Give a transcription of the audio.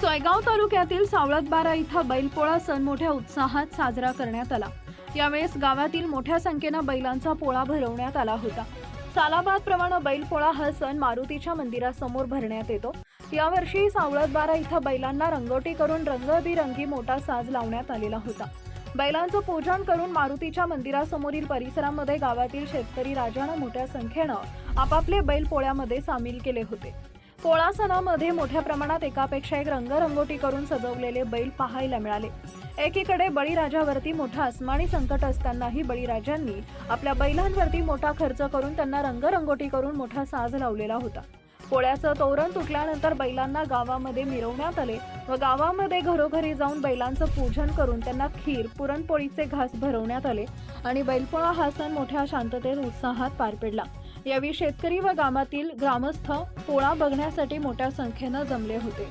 सोयगाव तालुक्यातील सावळतबारा इथं बैलपोळा सण मोठ्या उत्साहात साजरा करण्यात आला. यावेळेस गावातील मोठ्या संख्येनं बैलांचा पोळा भरवण्यात आला होता. सालाबादप्रमाणे बैलपोळा हा सण मारुतीच्या मंदिरासमोर भरण्यात येतो. यावर्षी सावळतबारा इथं बैलांना रंगोटी करून रंगबिरंगी मोठा साज लावण्यात आलेला होता. बैलांचं पूजन करून मारुतीच्या मंदिरासमोरील परिसरामध्ये गावातील शेतकरी राजानं मोठ्या संख्येनं आपापले बैल पोळ्यामध्ये सामील केले होते. पोळा सणामध्ये मोठ्या प्रमाणात एकापेक्षा एक रंगरंगोटी करून सजवलेले बैल पाहायला मिळाले. एकीकडे बळीराजावरती मोठा आसमानी संकट असतानाही बळीराजांनी आपल्या बैलांवरती मोठा खर्च करून त्यांना रंगरंगोटी करून मोठा साज लावलेला होता. पोळ्याचं तोरण तुटल्यानंतर बैलांना गावामध्ये मिरवण्यात आले व गावामध्ये घरोघरी जाऊन बैलांचं पूजन करून त्यांना खीर पुरणपोळीचे घास भरवण्यात आले आणि बैलपोळा हा सण मोठ्या शांततेत उत्साहात पार पडला. यावेळी शेतकरी व गावातील ग्रामस्थ पोळा बघण्यासाठी मोठ्या संख्येनं जमले होते.